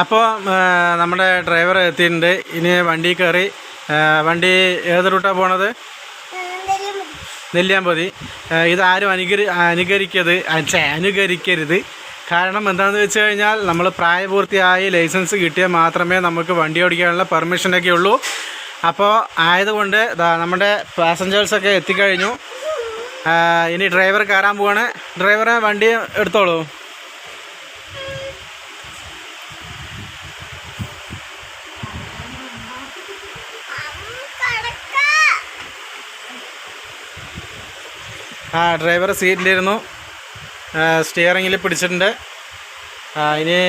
അപ്പോൾ നമ്മുടെ ഡ്രൈവർ എത്തിയിട്ടുണ്ട്. ഇനി വണ്ടി കയറി വണ്ടി ഏത് റൂട്ടാണ് പോണത്? നെല്ലിയാമ്പതി. ഇത് ആരും അനുകരി അനുകരിക്കരുത്. അനുകരിക്കരുത്. കാരണം എന്താണെന്ന് വെച്ച് കഴിഞ്ഞാൽ നമ്മൾ പ്രായപൂർത്തിയായി ലൈസൻസ് കിട്ടിയാൽ മാത്രമേ നമുക്ക് വണ്ടി ഓടിക്കാനുള്ള പെർമിഷനൊക്കെ ഉള്ളൂ. അപ്പോൾ ആയതുകൊണ്ട് നമ്മുടെ പാസഞ്ചേഴ്സൊക്കെ എത്തിക്കഴിഞ്ഞു. ഇനി ഡ്രൈവർ കയറാൻ പോവാണ്. ഡ്രൈവറെ വണ്ടി എടുത്തോളൂ. ആ ഡ്രൈവർ സീറ്റിലിരുന്നു. സ്റ്റിയറിങ്ങിൽ പിടിച്ചിട്ടുണ്ട്. ഇനി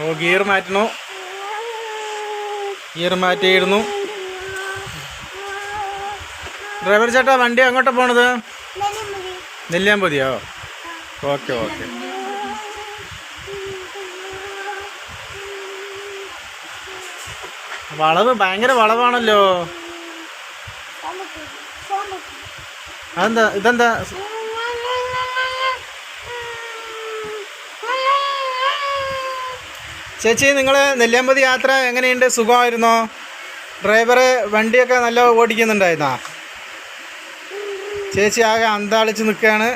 ഓ ഗിയർ മാറ്റണു ഗിയർ മാറ്റിയിരുന്നു. ഡ്രൈവർ ചേട്ടാ വണ്ടി അങ്ങോട്ട് പോണത്? നെല്ലിയാമ്പതിയോ? Okay okay. വളവ് ഭയങ്കര വളവാണല്ലോ. അതെന്താ ഇതെന്താ? ചേച്ചി നിങ്ങൾ നെല്ലിയാമ്പതി യാത്ര എങ്ങനെയുണ്ട്? സുഖമായിരുന്നോ? ഡ്രൈവർ വണ്ടിയൊക്കെ നല്ല ഓടിക്കുന്നുണ്ടായിരുന്നാ? ചേച്ചി ആകെ അന്താളിച്ച് നിൽക്കുകയാണ്.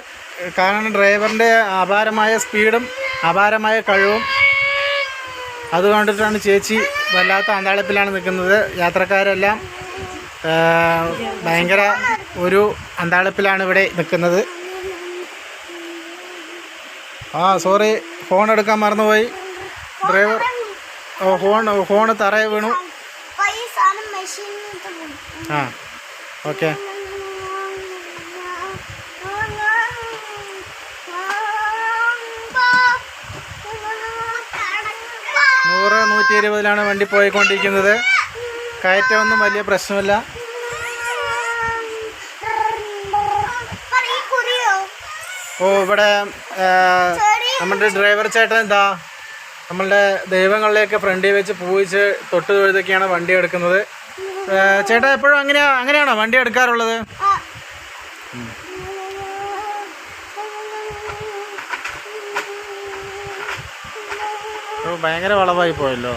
കാരണം ഡ്രൈവറിന്റെ അപാരമായ സ്പീഡും അപാരമായ കഴിവും. അത് കണ്ടിട്ടാണ് ചേച്ചി വല്ലാത്ത അന്താളിപ്പിലാണ് നിൽക്കുന്നത്. യാത്രക്കാരെല്ലാം ഭയങ്കര ഒരു അന്താളിപ്പിലാണ് ഇവിടെ നിൽക്കുന്നത്. ആ സോറി ഫോൺ എടുക്കാൻ മറന്നുപോയി. ഡ്രൈവർ ഓ ഫോൺ ഫോൺ തറയെ വീണു. ആ ഓക്കെ നൂറ് നൂറ്റി ഇരുപതിലാണ് വണ്ടി പോയിക്കൊണ്ടിരിക്കുന്നത്. കയറ്റമൊന്നും വലിയ പ്രശ്നമില്ല. ഓ ഇവിടെ നമ്മുടെ ഡ്രൈവർ ചേട്ടൻ എന്താ? നമ്മളുടെ ദൈവങ്ങളിലേക്ക് ഫ്രണ്ടിൽ വെച്ച് പൂവിച്ച് തൊട്ട് തൊഴുതൊക്കെയാണ് വണ്ടി എടുക്കുന്നത്. ചേട്ടാ എപ്പോഴും അങ്ങനെയാ അങ്ങനെയാണോ വണ്ടി എടുക്കാറുള്ളത്? ഭയങ്കര വളവായി പോയല്ലോ.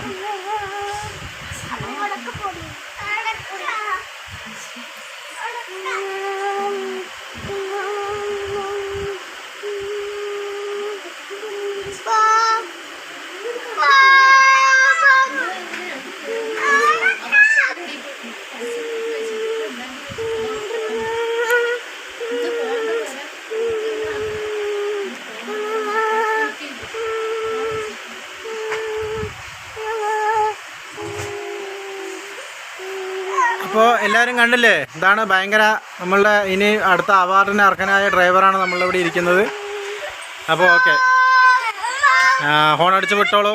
അപ്പോൾ എല്ലാവരും കണ്ടില്ലേ? ഇതാണ് ഭയങ്കര നമ്മളുടെ ഇനി അടുത്ത അവാർഡിന് അർഹനായ ഡ്രൈവറാണ് നമ്മളിവിടെ ഇരിക്കുന്നത്. അപ്പോൾ ഓക്കെ ഹോൺ അടിച്ച് വിട്ടോളൂ.